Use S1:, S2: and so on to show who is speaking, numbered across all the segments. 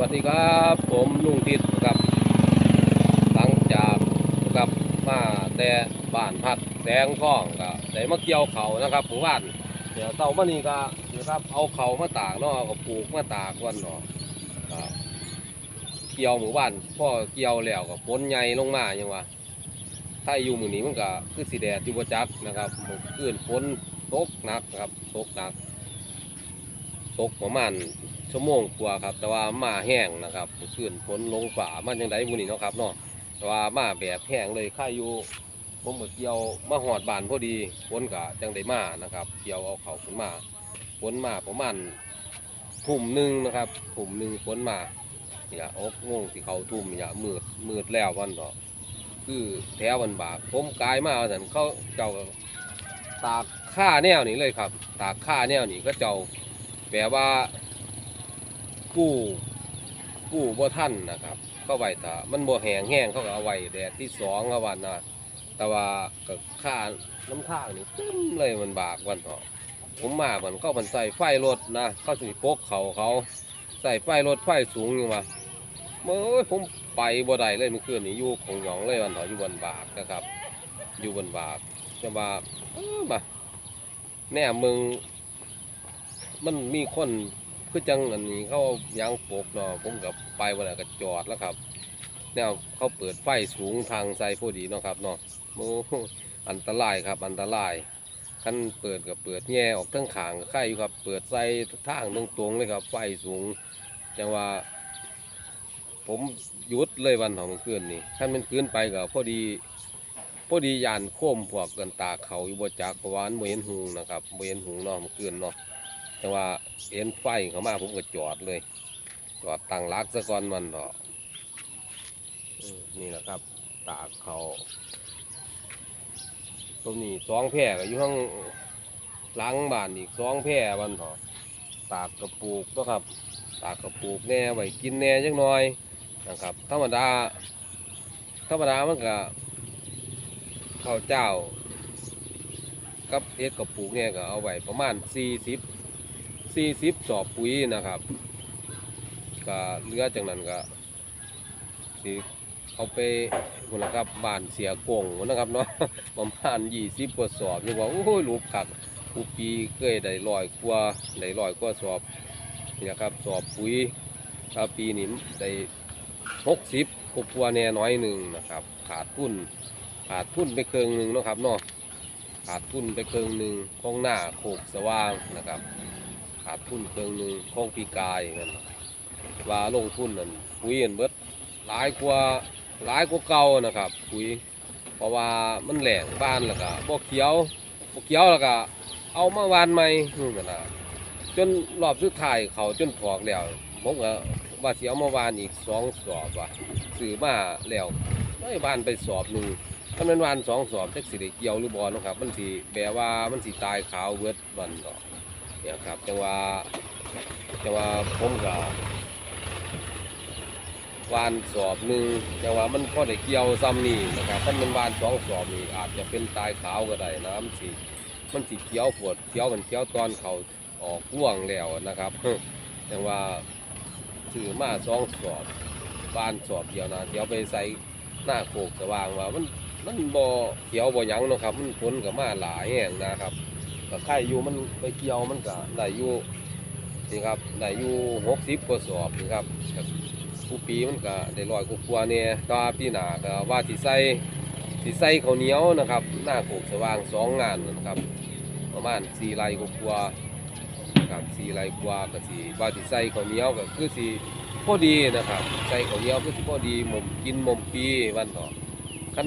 S1: วัสดีครับผมลุงทิศครับหลังจากกับมาแต่บ้านพักแสงทองก็ได้มาเกี่ยวเขานะครับหมู่บ้านเดี๋ยวเต่ามานี่ก็นะครับเอาเขามาตากเนาะเอาก็ปลูกมาตากวันเนาะเกี่ยวหมู่บ้านพ่อเกี่ยวแล้วก็ฝนใหญ่ลงมาอย่างว่าถ้าอยู่หมู่นี้มันก็คือสีแดดอยู่บ่จักนะครับมื้อคืนฝนตกหนักครับตกหนักตกประมาณ ชั่วโมงกว่าครับ แต่ว่ามาแห้งนะครับขึ้นฝนลงฝ่ามันยังไงบุนี่เนาะครับเนาะแต่ว่ามาแบบแห้งเลยค่าอยู่ผมก็เกี่ยวมาหอดบานพอดีฝนก็จังได้มานะครับ เกี่ยวเอาเขาขึ้นมาฝนมาประมาณทุ่มหนึ่งนะครับทุ่มหนึ่งฝนมาเนี่ยอกงงที่เขาทุ่มเนี่ยมืดมืดแล้ววันต่อคือแถววันบากผมกายมาสันเขาเจ้าตากข้าแนวนี้เลยครับ ตากข้าแนวนี้ก็เจ้าแปลว่า กู้กู้บ่ท่านนะครับก็ไว้ถ้ามันบ่แห้งแห้งเขาก็เอาไว้แดดที่สองเขาวันนะแต่ว่าก็ค่าน้ำทางนี่เต็มเลยมันบากวันเถาะผมมาเหมันก็มันใส่ไฟรถนะเขาสิปกเขาเขาใส่ไฟรถไฟสูงอยู่ว่าเมื่อผมไปบ่ได้เลยเมื่อคืนนี้อยู่ของหยองเลยวันเถาะอยู่บนบากนะครับ อยู่บนบากจะมาเออมาแน่มึงมันมีคน คือจังอันนี้เขายางปกเนาะผมกับไปวันไหนก็จอดแล้วครับแนวเขาเปิดไฟสูงทางไซพอดีเนาะครับเนาะโอ้อันตรายครับอันตรายคันเปิดกับเปิดแง่ออกทั้งขางใครอยู่ครับ เปิดไซทางตรงๆเลยครับ ไฟสูงจังว่า ผมหยุดเลยวันของคืนนี่ท่านมันคืนไปก็พอดีพอดียานโค้มพวกกันตาเขาอยู่บจักเพระวานบ่เห็นหูนะครับบ่เห็นหูเนาะมันคืนเนาะ แต่ว่าเอ็นไฟเข้ามาผมก็จอดเลย จอดตั้งรักซะก่อนมันเถอะอืมนี่แหละครับ ตากเขาตรงนี้สองแพร่ก็อยู่ข้างหลังบ้านอีกสองแพร่มันเถอะตากกระปูกเนาะครับ ตากกระปูกแน่ไว้กินแน่จังหน่อยนะครับธรรมดาธรรมดามันก็ข้าวเจ้ากับเอ็ดกระปูกเนี่ยก็เอาไว้ประมาณสี่สิบ สี่สิบสอบปุ๋ยนะครับก็เลือจากนั้นก็สิเอาไปพุ่นะครับบานเสียกงพุ่นนะครับเนาะประมาณยี่สิบกว่าสอบนี่ว่าโอ้ยลูกขักผู้ปีเคยได้ลอยกว่าได้ลอยกว่าสอบนี่นะครับสอบปุ๋ยถ้าปีนี้ได้หกสิบกว่าแน่น้อยหนึ่งนะครับ ขาดทุนขาดทุนไปเคิงหนึ่งนะครับเนาะขาดทุนไปเคิงหนึ่งของหน้าโขกสว่างนะครับ ขาดทุนเครื่องหนึ่งของปีกายนั่นว่าลงทุนนั่นปุ๋ยเห็นเบิดหลายกว่าหลายกว่าเก่านะครับปุ๋ยเพราะว่ามันแหลงบ้านแล้วก็บ่เขียวบ่เขียวแล้วก็เอามาวานใหม่นู่นนะจนรอบสุดท้ายเขาจนถอกแล้วผมก็ว่าเสิเอามาวานอีกสองสอบว่ะซื้อมาแล้วได้วานไปสอบหนึ่งถ้ามันวานสองสอบจักสิได้เกี่ยวหรือบ่เนะครับ มันสิแปลว่ามันสิตายขาวเบิร์ดวันดอก เนี่ยวครับจังว่าจังว่าผมก็วานสอบหนึ่งจังว่ามันพอได้เกี่ยวซ้ำนี่นะครับถ้ามันวานสองสอบนี่อาจจะเป็นตายขาวก็ได้นะมันสิมันสิเกี่ยวปวดเกี่ยวมันเกี่ยวตอนเขาออกร่วงแล้วนะครับจังว่าซื้อมาสองสอบวานสอบเดียวนะเดี๋ยวไปใส่หน้าโคกสว่างว่ามันมันบ่เขียวบ่ยังนะครับ มันฝนกับมาหลายแห่งนะครับ ก็ไข่อยู่มันไปเกี่ยวมันก็ได้อยู่นี่ครับได้อยู่หกสิบกว่าสอบนี่ครับก็ผู้ปีมันก็ได้ร้อยกว่าๆเนี่ยตาปีหนาก็ว่าสิใส่สิใส่ข้าวเหนียวนะครับ หน้าโขกสว่างสองงานนะครับ ประมาณสี่ไร่กว่าๆครับสี่ไร่กว่าก็สิว่าสิใส่ข้าวเหนียวก็คือสิพอดีนะครับ ใส่ข้าวเหนียวคือสิพอดีหม่มกินหม่มปีวันต่อขั้น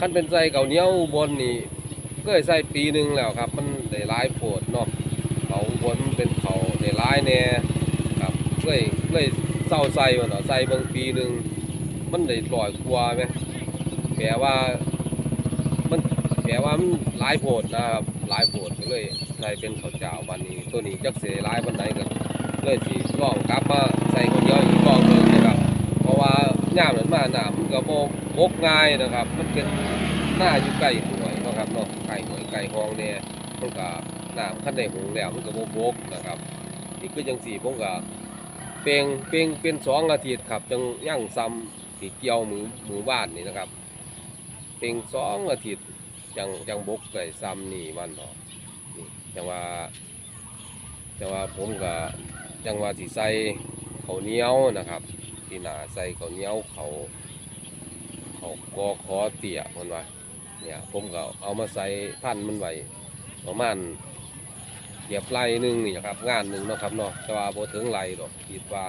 S1: ขั้นเป็นใส่ข้าวเหนียวบนนี่ เคยใส่ปีหนึ่งแล้วครับ มันได้หลายโพดเนาะเขาบนเป็นเขาได้หลายแน่ครับเคยเคยเศร้าใส่มันเนาะใส่เบางปีหนึ่งมันได้ลอยกว่าไหมแปลว่ามันแปลว่ามันหลายโพดนะครับหลายโพดก็เลยใส่เป็นข้าวเจ้าวันนี้ ตัวนี้จักเสียหลายวันไหนก็เลยสิลองกลับมาใส่ข้าวเหนียวอีกลองหนึ่งนะครับ เพราะว่าย่ามนั้นมาหนามนก็บ่บกง่ายนะครับ มันเป็นหน้าอยู่ใกล้ ก่หวยไก่หองเนี่ยมันก็น้ำขั้นได้หงแล้วมันก็บ่บกนะครับนี่คือจังสี่ผมก็เปียงเปียงเป็นสองอาทิตย์ครับจังย่างซ้ำที่เกี่ยวมือมือบ้านนี่นะครับเปียงสองอาทิตย์จังจังบกไก่ซ้ำนี่วันต่อนี่จังว่าจังว่าผมก็จังว่าสิใส่ข้าเนี้ยวนะครับที่หนาใส่ข้าเนี้ยวเขาเขากอคอเตี่ยคนว่า เนี่ยผมก็เอามาใส่พันมันไว้ประมาณเกียบไร่หนึ่งนี่นะครับ งานหนึ่งนะครับเนาะแต่ว่าพอถึงไรดอกคิดว่า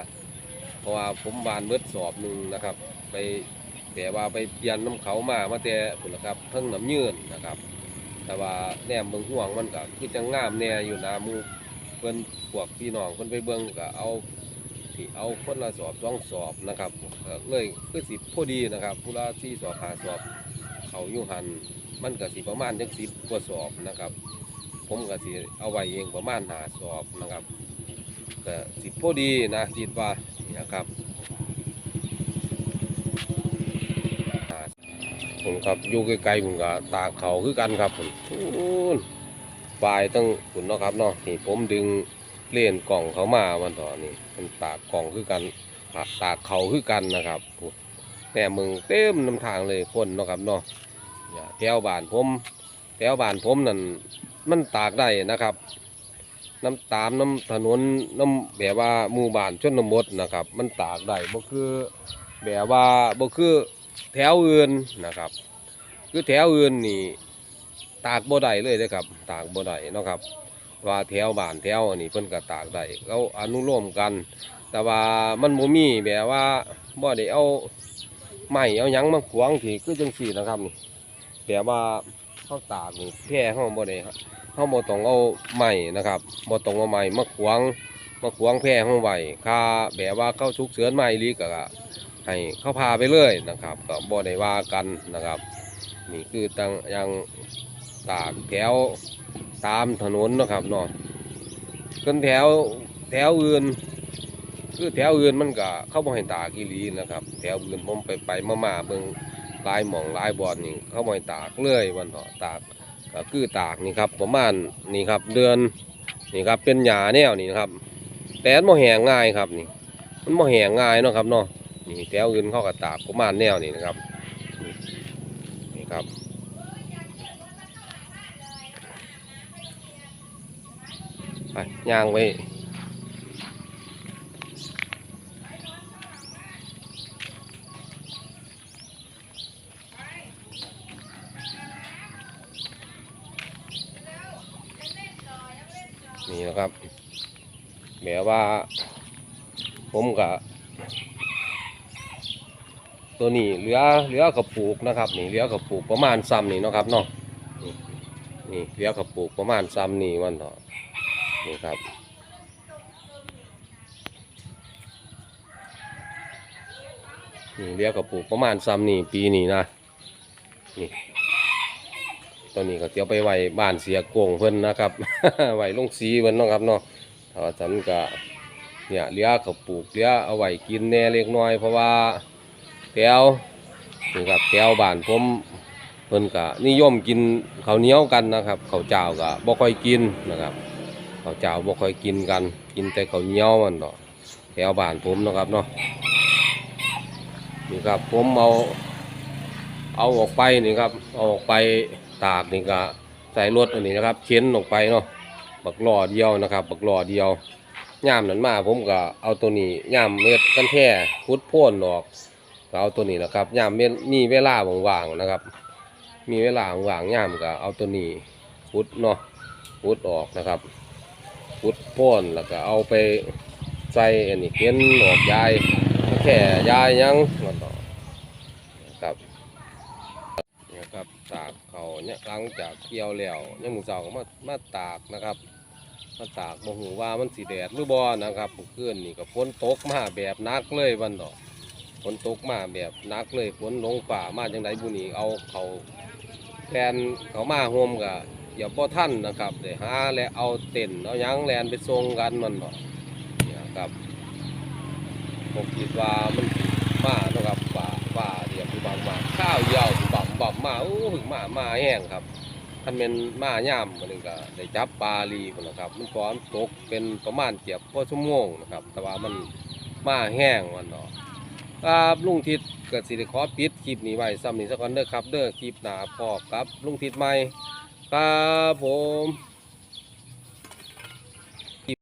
S1: เพราะว่าผมบานเบิดสอบหนึ่งนะครับ ไปแต่ว่าไปเปลี่ยนน้ำเขามามาแต่พุ่นะครับเพิ่งน้ำยืนนะครับ แต่ว่าแนมเบิ่งห่วงมันก็คือจังงามแน่อยู่นะมูเพิ่นพวกพี่น้องเพิ่นไปเบิ่งก็เอาที่เอาคนละสอบสองสอบนะครับเลยคือสิพอดีนะครับผู้ละที่สอบหาสอบ เขาอยู่หันมันก็สิประมาณจังสิบกว่าสอบนะครับ ผมก็สิเอาไว้เองประมาณหาสอบนะครับก็สิพอดีนะคิดว่านะครับผมครับอยู่ไกลๆผมก็ตากเขาคือกันครับผมปลายตั้งขุนเนาะครับเนาะนี่ผมดึงเล่นกล่องเขามาวันต่อนี่มันตากกล่องคือกันตากเขาคือกันนะครับแน่มึงเต็มน้ำทางเลยคนเนาะครับเนาะ แถวบ้านผมแถวบ้านผมนั่นมันตากได้นะครับ น้ำตามน้ำถนนน้ำแบบว่าหมู่บ้านชนบทนะครับ มันตากได้บ่คือแบบว่าบ่คือแถวอื่นนะครับ คือแถวอื่นนี่ตากบ่ได้เลยเด้อครับ ตากบ่ได้นะครับ ว่าแถวบ้านแถวอันนี้เพิ่นก็ตากได้เขาอนุโลมกัน แต่ว่ามันบ่มีแบบว่าบ่ได้เอาไม้เอาหยังมาขวางที่คือจังซี่นะครับนี่ แบบว่าเขาตากนี่แพร่เขาบ่ได้ครับเขาบ่ต้องเอาไม้นะครับบ่ต้องเอาไม้มาขวางมาขวางแพร่เขาไว้ค่าแบบว่าเขาฉุกเฉินไม้ลีก็ให้เขาพาไปเลยนะครับ ก็บ่ได้ว่ากันนะครับ นี่คือตั้งยังตากแถวตามถนนนะครับเนาะขึ้นแถวแถวอื่น คือแถวอื่นมันก็เข้าบ่ให้ตากอีหลีนะครับ แถวอื่นผมไปไปมามาๆเบิ่ง หลายหมองหลายบอนนี่เข้ามาตากเลยวันเถาะตากก็คือตากนี่ครับประมาณนี่ครับเดือนนี่ครับเป็นหญ้าแนวนี่นะครับแต่มันบ่แห้งง่ายครับนี่ มันบ่แห้งง่ายเนาะครับเนาะนี่แถวอื่นเขาก็ตากประมาณแนวนี่นะครับนี่นี่ครับไปย่างไว้นี่นะครับ แบบว่า ผมกับตัวนี้เหลือเหลือกระปุกนะครับ นี่เหลือกระปุกประมาณซ้ำนี่นะครับเนาะนี่นี่เหลือกระปุกประมาณซ้ำนี่วันเถอะนี่ครับนี่เหลือกระปุกประมาณซ้ำนี่ปีนี้นะนี่ตัวนี้ก็เดี๋ยวไปไว้บ้านเสียโกงเพิ่นนะครับ ไว้ลงสีเพิ่นนะครับเนาะ ถ้าฉันก็เนี่ยเลี้ยเขาปลูกเลี้ยเอาไว้กินแน่เล็กน้อย เพราะว่าแถวนี่ครับแถวบ้านผมเพิ่นก็นิยมกินข้าวเหนียวกันนะครับข้าวเจ้าก็บ่ค่อยกินนะครับข้าวเจ้าบ่ค่อยกินกัน กินแต่ข้าวเหนียวมันเนาะแถวบ้านผมนะครับเนาะนี่ครับผมเอาเอาออกไปนี่ครับเอาออกไปตากนี่ก็ใส่รถอันนี้นะครับเข็นออกไปเนาะ บักล้อเดียวนะครับบักล้อเดียวย่ามนั้นมาผมก็เอาตัวนี้ย่ามเม็ดกันแท้พุดพ่นออกก็เอาตัวนี้นะครับย่ามเม็ดมีเวลาว่างๆนะครับ มีเวลาว่างๆย่ามก็เอาตัวนี้พุดเนาะพุดออกนะครับพุดพ่นแล้วก็เอาไปใส่อันนี้เข็นออกยายแค่ยายยังแล้วก็นะครับนี่ยครับตากเขาเนี่ยหลังจากเกี่ยวแล้วเนี่ยมือเสาก็มามาตากนะครับ มาตากบ่หูว่ามันสีแดดหรือบ่นะครับเมื่อนนี่ก็ฝนตกมาแบบนักเลยวันดอกฝนตกมาแบบนักเลยฝนลงฝ่ามาจังไดบุนีเอาเขาแลนเขามาโฮมก็อย่าบ่ท่านนะครับเดี๋ยวหาและเอาเต็นท์เอายังแลนไปส่งกันมันดอกนี่ครับผมคิดว่ามันมานะครับฝ่าฝ่าเดี๋ยวผู้บังมาข้าวเยาวผู้บังบังมาโอ้ถึงมามาแห้งครับ ท่านเป็นมาย่ามมันนึงก็ได้จับปลาลีคนนะครับ มันพร้อนตกเป็นประมาณเกียบพอชั่วโมงนะครับ แต่ว่ามันมาแห้งวันเนาะครับลุงทิศเกิดสิริขอปิดคลิปนี้ไว้ซ้ำนี้สักก่อนเด้อครับ เด้อคลิปหนาพอครับลุงทิศใหม่ครับผม